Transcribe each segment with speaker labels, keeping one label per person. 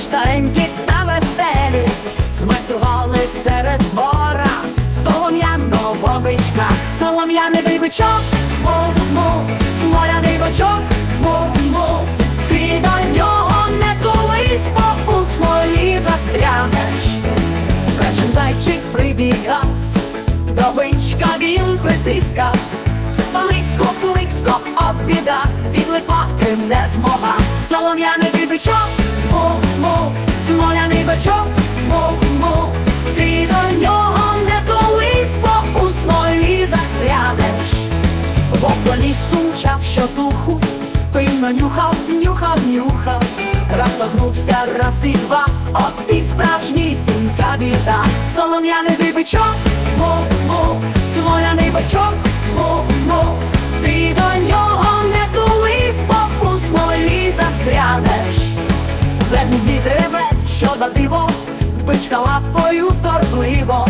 Speaker 1: старенькі та веселі, змайстрували серед двора солом'яного бобичка, солом'яний бибичок, му-му, слояний бочок, му-му, ти до нього не тулись, бо у смолі застрянеш. Першим зайчик прибігав, до бичка він притискав, ликсько, ликсько, от біда, відлипати не змога, солом'яний бибичок, му смоляний бичок, му-му, ти до нього не тулись, бо у смолі застрянеш. Вовко лісу мчав щодуху, пильно нюхав, нюхав, нюхав, раз нагнувся, раз і два, от і справжній сімка біда. Солом'яний бичок, му-му, смоляний бичок, му-му, ти до нього не тулись, бо у смолі застрянеш. Ведмідь реве, що за диво, бичка лапою торгливо.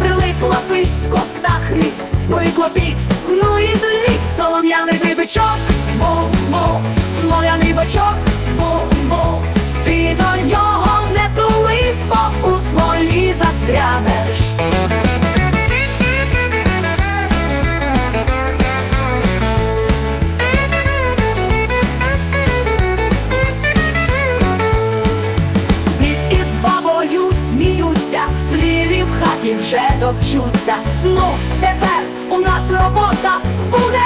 Speaker 1: Прилипла писько на хвіст, клопіт, ну і злість, солом'яний бичок, му-му, слояний бичок, му-му, вже довчуться. Ну, тепер у нас робота, буде